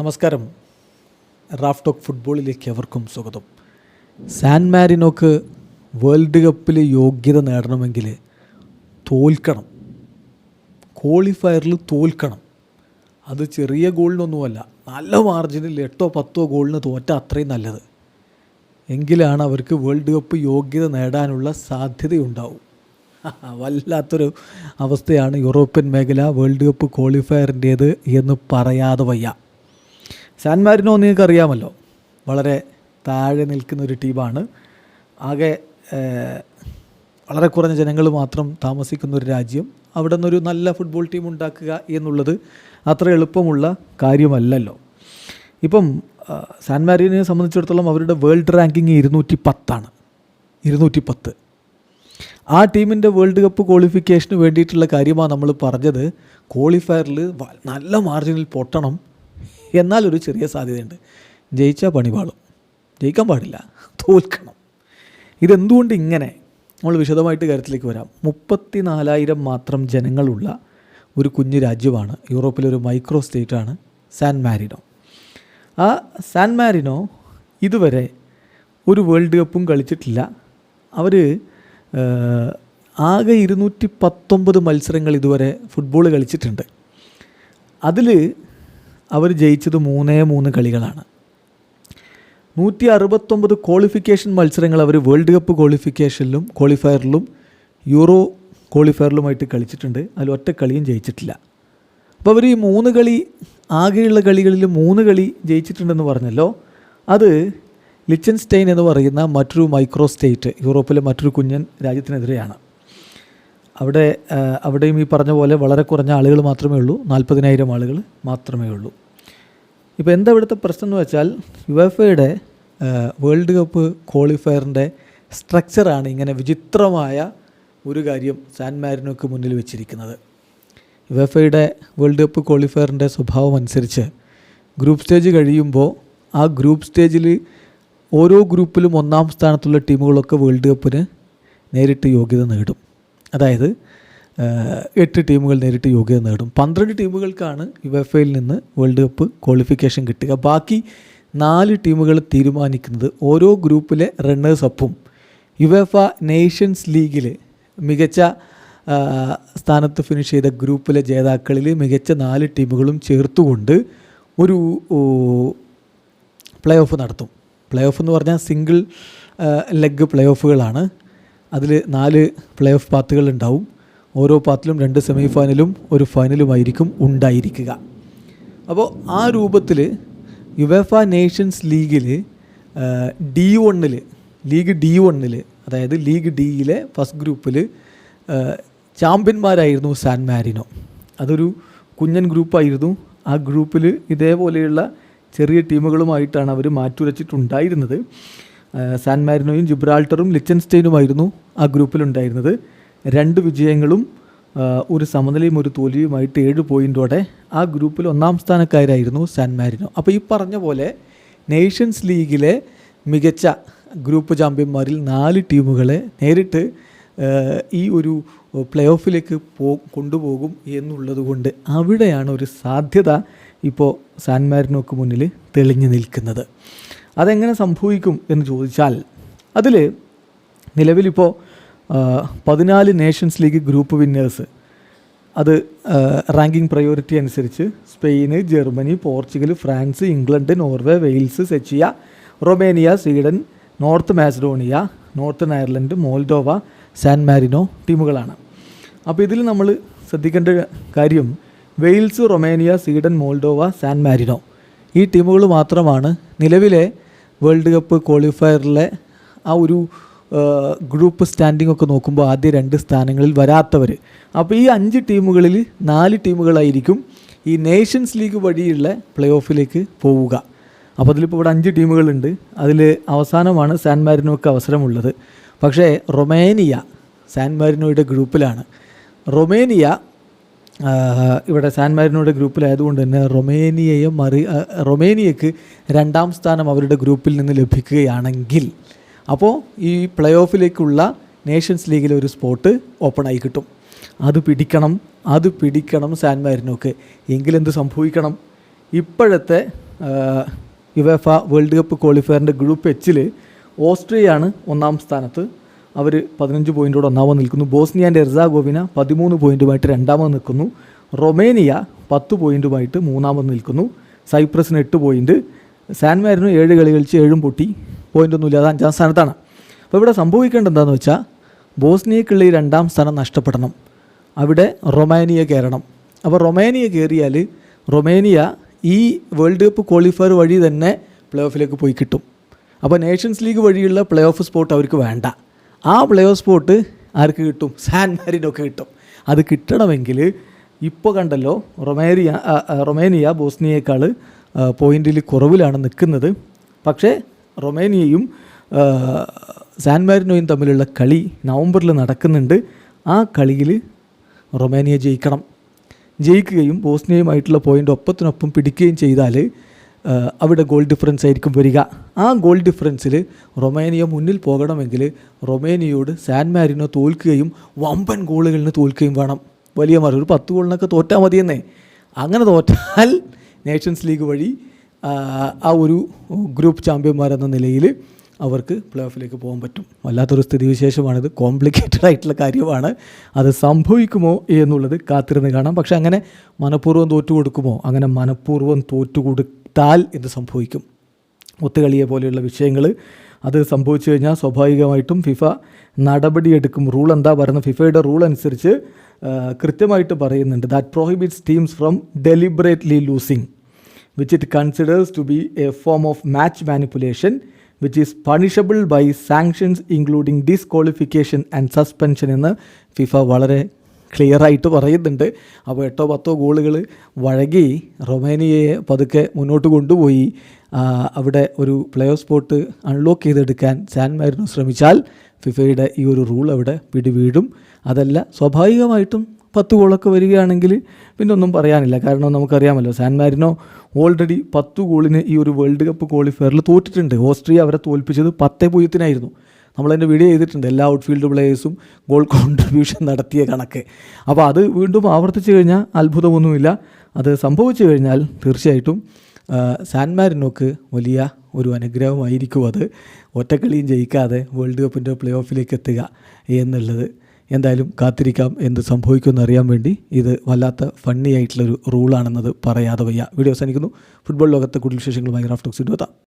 നമസ്കാരം. Raf talk ഫുട്ബോളിലേക്ക് എവർക്കും സ്വാഗതം. സാൻ മാരിനോക്ക് വേൾഡ് കപ്പിൽ യോഗ്യത നേടണമെങ്കിൽ തോൽക്കണം. ക്വാളിഫയറിൽ തോൽക്കണം. അത് ചെറിയ ഗോളിനൊന്നുമല്ല നല്ല മാർജിനിൽ എട്ടോ പത്തോ ഗോളിന് തോറ്റ അത്രയും നല്ലത്. എങ്കിലാണ് അവർക്ക് വേൾഡ് കപ്പ് യോഗ്യത നേടാനുള്ള സാധ്യതയുണ്ടാവും. വല്ലാത്തൊരു അവസ്ഥയാണ് യൂറോപ്യൻ മേഖല വേൾഡ് കപ്പ് ക്വാളിഫയറിന്റേത് എന്ന് പറയാതെ വയ്യ. സാൻ മാരിനോ നിങ്ങൾക്ക് അറിയാമല്ലോ വളരെ താഴെ നിൽക്കുന്ന ഒരു ടീമാണ്. ആകെ വളരെ കുറഞ്ഞ ജനങ്ങൾ മാത്രം താമസിക്കുന്ന ഒരു രാജ്യം. അവിടെ നിന്നൊരു നല്ല ഫുട്ബോൾ ടീം ഉണ്ടാക്കുക എന്നുള്ളത് അത്ര എളുപ്പമുള്ള കാര്യമല്ലല്ലോ. ഇപ്പം സാൻ മാരിനെ സംബന്ധിച്ചിടത്തോളം അവരുടെ വേൾഡ് റാങ്കിങ് ഇരുന്നൂറ്റി പത്താണ് ഇരുന്നൂറ്റി പത്ത് ആ ടീമിന്റെ വേൾഡ് കപ്പ് ക്വാളിഫിക്കേഷന് വേണ്ടിയിട്ടുള്ള കാര്യമാണ് നമ്മൾ പറഞ്ഞത്. ക്വാളിഫയറിൽ നല്ല മാർജിനിൽ പൊട്ടണം. എന്നാൽ ഒരു ചെറിയ സാധ്യതയുണ്ട്. ജയിച്ചാൽ പണി പാളും. ജയിക്കാൻ പാടില്ല. തോൽക്കണം. ഇതെന്തുകൊണ്ട് ഇങ്ങനെ? നമ്മൾ വിശദമായിട്ട് കാര്യത്തിലേക്ക് വരാം. മുപ്പത്തി നാലായിരം മാത്രം ജനങ്ങളുള്ള ഒരു കുഞ്ഞു രാജ്യമാണ് യൂറോപ്പിലെ ഒരു മൈക്രോ സ്റ്റേറ്റാണ് സാൻ മാരിനോ. ആ സാൻ മാരിനോ ഇതുവരെ ഒരു വേൾഡ് കപ്പും കളിച്ചിട്ടില്ല. അവർ ആകെ ഇരുന്നൂറ്റി പത്തൊമ്പത് മത്സരങ്ങൾ ഇതുവരെ ഫുട്ബോൾ കളിച്ചിട്ടുണ്ട്. അതിൽ അവർ ജയിച്ചത് മൂന്നേ മൂന്ന് കളികളാണ്. നൂറ്റി അറുപത്തൊമ്പത് ക്വാളിഫിക്കേഷൻ മത്സരങ്ങൾ അവർ വേൾഡ് കപ്പ് ക്വാളിഫിക്കേഷനിലും ക്വാളിഫയറിലും യൂറോ ക്വാളിഫയറിലുമായിട്ട് കളിച്ചിട്ടുണ്ട്. അതിൽ ഒറ്റ കളിയും ജയിച്ചിട്ടില്ല. അപ്പോൾ അവർ ഈ മൂന്ന് കളി ആകെയുള്ള കളികളിൽ മൂന്ന് കളി ജയിച്ചിട്ടുണ്ടെന്ന് പറഞ്ഞല്ലോ. അത് ലിച്ചൻസ്റ്റൈൻ എന്ന് പറയുന്ന മറ്റൊരു മൈക്രോ സ്റ്റേറ്റ് യൂറോപ്പിലെ മറ്റൊരു കുഞ്ഞൻ രാജ്യത്തിനെതിരെയാണ്. അവിടെ അവിടെയും ഈ പറഞ്ഞ പോലെ വളരെ കുറഞ്ഞ ആളുകൾ മാത്രമേ ഉള്ളൂ. നാൽപ്പതിനായിരം ആളുകൾ മാത്രമേ ഉള്ളൂ. ഇപ്പോൾ എന്താ ഇവിടുത്തെ പ്രശ്നം എന്ന് വെച്ചാൽ യുഎഫയുടെ വേൾഡ് കപ്പ് ക്വാളിഫയറിന്റെ സ്ട്രക്ചറാണ് ഇങ്ങനെ വിചിത്രമായ ഒരു കാര്യം സാൻ മാരിനോക്ക് മുന്നിൽ വെച്ചിരിക്കുന്നത്. യുഎഫയുടെ വേൾഡ് കപ്പ് ക്വാളിഫയറിന്റെ സ്വഭാവം അനുസരിച്ച് ഗ്രൂപ്പ് സ്റ്റേജ് കഴിയുമ്പോൾ ആ ഗ്രൂപ്പ് സ്റ്റേജിൽ ഓരോ ഗ്രൂപ്പിലും ഒന്നാം സ്ഥാനത്തുള്ള ടീമുകളൊക്കെ വേൾഡ് കപ്പിന് നേരിട്ട് യോഗ്യത നേടും. അതായത് എട്ട് ടീമുകൾ നേരിട്ട് യോഗ്യത നേടും. പന്ത്രണ്ട് ടീമുകൾക്കാണ് യുഎഫയിൽ നിന്ന് വേൾഡ് കപ്പ് ക്വാളിഫിക്കേഷൻ കിട്ടുക. ബാക്കി നാല് ടീമുകൾ തീരുമാനിക്കുന്നത് ഓരോ ഗ്രൂപ്പിലെ റണ്ണേഴ്സ് അപ്പും. യുഎഫ നേഷൻസ് ലീഗിൽ മികച്ച സ്ഥാനത്ത് ഫിനിഷ് ചെയ്ത ഗ്രൂപ്പിലെ ജേതാക്കളിൽ മികച്ച നാല് ടീമുകളും ചേർത്തുകൊണ്ട് ഒരു പ്ലേ ഓഫ് നടത്തും. പ്ലേ ഓഫ് എന്ന് പറഞ്ഞാൽ സിംഗിൾ ലെഗ് പ്ലേ ഓഫുകളാണ്. അതിൽ നാല് പ്ലേ ഓഫ് പാത്തുകൾ ഉണ്ടാവും. ഓരോ പാത്തിലും രണ്ട് സെമി ഫൈനലും ഒരു ഫൈനലുമായിരിക്കും ഉണ്ടായിരിക്കുക. അപ്പോൾ ആ രൂപത്തിൽ യുവേഫ നേഷൻസ് ലീഗിൽ ഡി വണ്ണിൽ ലീഗ് ഡി വണ്ണിൽ അതായത് ലീഗ് ഡിയിലെ ഫസ്റ്റ് ഗ്രൂപ്പിൽ ചാമ്പ്യന്മാരായിരുന്നു സാൻ മാരിനോ. അതൊരു കുഞ്ഞൻ ഗ്രൂപ്പായിരുന്നു. ആ ഗ്രൂപ്പിൽ ഇതേപോലെയുള്ള ചെറിയ ടീമുകളുമായിട്ടാണ് അവർ മാറ്റുരച്ചിട്ടുണ്ടായിരുന്നത്. സാൻ മാരിനോയും ജിബ്രാൾട്ടറും ലിച്ചൻസ്റ്റൈനുമായിരുന്നു ആ ഗ്രൂപ്പിലുണ്ടായിരുന്നത്. രണ്ട് വിജയങ്ങളും ഒരു സമനിലയും ഒരു തോൽവിയുമായിട്ട് ഏഴ് പോയിന്റോടെ ആ ഗ്രൂപ്പിൽ ഒന്നാം സ്ഥാനക്കാരായിരുന്നു സാൻ മാരിനോ. അപ്പോൾ ഈ പറഞ്ഞ പോലെ നേഷൻസ് ലീഗിലെ മികച്ച ഗ്രൂപ്പ് ചാമ്പ്യന്മാരിൽ നാല് ടീമുകളെ നേരിട്ട് ഈ ഒരു പ്ലേ ഓഫിലേക്ക് പോ കൊണ്ടുപോകും എന്നുള്ളത് കൊണ്ട് അവിടെയാണ് ഒരു സാധ്യത ഇപ്പോൾ സാൻ മാരിനോക്ക് മുന്നിൽ തെളിഞ്ഞു നിൽക്കുന്നത്. അതെങ്ങനെ സംഭവിക്കും എന്ന് ചോദിച്ചാൽ അതിൽ നിലവിലിപ്പോൾ പതിനാല് നേഷൻസ് ലീഗ് ഗ്രൂപ്പ് വിന്നേഴ്സ് അത് റാങ്കിങ് പ്രയോറിറ്റി അനുസരിച്ച് Spain Germany Portugal France England Norway Wales Czechia Romania Sweden North Macedonia Northern Ireland Moldova San Marino ടീമുകളാണ്. അപ്പോൾ ഇതിൽ നമ്മൾ ശ്രദ്ധിക്കേണ്ട കാര്യം Wales Romania Sweden Moldova San Marino. ഈ ടീമുകൾ മാത്രമാണ് നിലവിലെ വേൾഡ് കപ്പ് ക്വാളിഫയറിലെ ആ ഒരു ഗ്രൂപ്പ് സ്റ്റാൻഡിംഗ് ഒക്കെ നോക്കുമ്പോൾ ആദ്യ രണ്ട് സ്ഥാനങ്ങളിൽ വരാത്തവർ അപ്പോൾ ഈ അഞ്ച് ടീമുകളിൽ നാല് ടീമുകളായിരിക്കും ഈ നേഷൻസ് ലീഗ് വഴിയുള്ള പ്ലേ ഓഫിലേക്ക് പോവുക. അപ്പോൾ അതിലിപ്പോൾ ഇവിടെ അഞ്ച് ടീമുകളുണ്ട്. അതിൽ അവസാനമാണ് സാൻ മാരിനോക്ക് അവസരമുള്ളത്. പക്ഷേ റൊമേനിയ സാൻ മാരിനോയുടെ ഗ്രൂപ്പിലാണ്. റൊമേനിയ ഇവിടെ സാൻ മാരിനോയുടെ ഗ്രൂപ്പിലായതുകൊണ്ട് തന്നെ റൊമേനിയയെ മറി റൊമേനിയക്ക് രണ്ടാം സ്ഥാനം അവരുടെ ഗ്രൂപ്പിൽ നിന്ന് ലഭിക്കുകയാണെങ്കിൽ അപ്പോൾ ഈ പ്ലേ ഓഫിലേക്കുള്ള നേഷൻസ് ലീഗിലെ ഒരു സ്പോട്ട് ഓപ്പൺ ആയി കിട്ടും. അത് പിടിക്കണം അത് പിടിക്കണം സാൻ മാരിനോക്ക്. എങ്കിലെന്ത് സംഭവിക്കണം? ഇപ്പോഴത്തെ യുവേഫ വേൾഡ് കപ്പ് ക്വാളിഫയറിന്റെ ഗ്രൂപ്പ് എച്ചിൽ ഓസ്ട്രിയയാണ് ഒന്നാം സ്ഥാനത്ത്. അവർ പതിനഞ്ച് പോയിന്റോട് ഒന്നാമത് നിൽക്കുന്നു. ബോസ്നിയ ആൻഡ് എർസാഗോവിന പതിമൂന്ന് പോയിന്റുമായിട്ട് രണ്ടാമത് നിൽക്കുന്നു. റൊമേനിയ പത്ത് പോയിന്റുമായിട്ട് മൂന്നാമത് നിൽക്കുന്നു. സൈപ്രസിന് എട്ട് പോയിന്റ് സാൻമാരിന് ഏഴ് കളി കളിച്ച് ഏഴും പൊട്ടി. പോയിന്റൊന്നും ഇല്ലാതെ അഞ്ചാം സ്ഥാനത്താണ്. അപ്പോൾ ഇവിടെ സംഭവിക്കേണ്ടത് എന്താണെന്ന് വെച്ചാൽ ബോസ്നിയക്കുള്ള ഈ രണ്ടാം സ്ഥാനം നഷ്ടപ്പെടണം. അവിടെ റൊമാനിയ കയറണം. അപ്പോൾ റൊമാനിയ കയറിയാൽ റൊമേനിയ ഈ വേൾഡ് കപ്പ് ക്വാളിഫയർ വഴി തന്നെ പ്ലേ ഓഫിലേക്ക് പോയി കിട്ടും. അപ്പോൾ നേഷൻസ് ലീഗ് വഴിയുള്ള പ്ലേ ഓഫ് സ്പോട്ട് അവർക്ക് വേണ്ട. ആ പ്ലേ ഓഫ് സ്പോട്ട് ആർക്ക് കിട്ടും? സാൻ മാരിനൊക്കെ കിട്ടും. അത് കിട്ടണമെങ്കിൽ ഇപ്പോൾ കണ്ടല്ലോ ആ, റൊമേനിയ ബോസ്നിയേക്കാൾ പോയിന്റിൽ കുറവിലാണ് നിൽക്കുന്നത്. പക്ഷേ റൊമേനിയയും സാൻമാരിനോയും സാൻ മാരിനോയും തമ്മിലുള്ള കളി നവംബറിൽ നടക്കുന്നുണ്ട്. ആ കളിയിൽ റൊമേനിയ ജയിക്കണം. ജയിക്കുകയും ബോസ്നിയയുമായിട്ടുള്ള പോയിന്റ് ഒപ്പത്തിനൊപ്പം പിടിക്കുകയും ചെയ്താൽ അവിടെ ഗോൾ ഡിഫറൻസ് ആയിരിക്കും വരിക. ആ ഗോൾ ഡിഫറൻസിൽ റൊമേനിയ മുന്നിൽ പോകണമെങ്കിൽ റൊമേനിയയോട് സാൻ മാരിനോ തോൽക്കുകയും വമ്പൻ ഗോളുകളിന് തോൽക്കുകയും വേണം. വലിയ മറി ഒരു പത്ത് ഗോളിനൊക്കെ തോറ്റാൽ മതിയെന്നേ. അങ്ങനെ തോറ്റാൽ നേഷൻസ് ലീഗ് വഴി ആ, ഒരു ഗ്രൂപ്പ് ചാമ്പ്യന്മാരെന്ന നിലയിൽ അവർക്ക് പ്ലേ ഓഫിലേക്ക് പോകാൻ പറ്റും. വല്ലാത്തൊരു സ്ഥിതിവിശേഷമാണിത്. കോംപ്ലിക്കേറ്റഡ് ആയിട്ടുള്ള കാര്യമാണ്. അത് സംഭവിക്കുമോ എന്നുള്ളത് കാത്തിരുന്ന് കാണാം. പക്ഷേ അങ്ങനെ മനഃപൂർവം തോറ്റു കൊടുക്കുമോ അങ്ങനെ മനഃപൂർവം തോറ്റു കൊടുത്താൽ എന്ത് സംഭവിക്കും? ഒത്തുകളിയെ പോലെയുള്ള വിഷയങ്ങൾ അത് സംഭവിച്ചു കഴിഞ്ഞാൽ സ്വാഭാവികമായിട്ടും ഫിഫ നടപടിയെടുക്കും. റൂൾ എന്താ പറയുന്നത്? ഫിഫയുടെ റൂൾ അനുസരിച്ച് കൃത്യമായിട്ട് പറയുന്നുണ്ട്. That prohibits teams from deliberately losing which it considers to be a form of match manipulation which is punishable by sanctions including disqualification and suspension എന്ന് ഫിഫ വളരെ ക്ലിയർ ആയിട്ട് പറയുന്നുണ്ട്. അപ്പോൾ എട്ടോ പത്തോ ഗോളുകൾ വഴകി റൊമാനിയയെ പതുക്കെ മുന്നോട്ട് കൊണ്ടുപോയി. അവിടെ ഒരു പ്ലേ ഓഫ് സ്പോട്ട് അൺലോക്ക് ചെയ്തെടുക്കാൻ സാൻ മാരിനോ ശ്രമിച്ചാൽ ഫിഫയുടെ ഈ ഒരു റൂൾ അവിടെ പിടിവീഴും. അതല്ല സ്വാഭാവികമായിട്ടും പത്ത് ഗോളൊക്കെ വരികയാണെങ്കിൽ പിന്നെ ഒന്നും പറയാനില്ല. കാരണം നമുക്കറിയാമല്ലോ സാൻ മാരിനോ ഓൾറെഡി പത്ത് ഗോളിന് ഈ ഒരു വേൾഡ് കപ്പ് ക്വാളിഫയറിൽ തോറ്റിട്ടുണ്ട്. ഓസ്ട്രിയ അവരെ തോൽപ്പിച്ചത് പത്തേ പൂജ്യത്തിനായിരുന്നു. നമ്മളതിന്റെ വീഡിയോ ചെയ്തിട്ടുണ്ട്. എല്ലാ ഔട്ട്ഫീൽഡ് പ്ലേയേഴ്സും ഗോൾ കോൺട്രിബ്യൂഷൻ നടത്തിയ കണക്ക്. അപ്പോൾ അത് വീണ്ടും ആവർത്തിച്ചു കഴിഞ്ഞാൽ അത്ഭുതമൊന്നുമില്ല. അത് സംഭവിച്ചു കഴിഞ്ഞാൽ തീർച്ചയായിട്ടും ആ, സാൻ മാരിനോക്ക് വലിയ ഒരു അനുഗ്രഹമായിരിക്കും അത്. ഒറ്റക്കളിയും ജയിക്കാതെ വേൾഡ് കപ്പിന്റെ പ്ലേ ഓഫിലേക്ക് എത്തുക എന്നുള്ളത് എന്തായാലും കാത്തിരിക്കാം എന്ത് സംഭവിക്കുമെന്ന് അറിയാൻ വേണ്ടി. ഇത് വല്ലാത്ത ഫണ്ണി ആയിട്ടുള്ളൊരു റൂളാണെന്നത് പറയാതെ വയ്യ. വീഡിയോ അവസാനിക്കുന്നു. ഫുട്ബോൾ ലോകത്തെ കൂടുതൽ വിശേഷങ്ങളുമായി റാഫ്റ്റോക്സ് എത്താം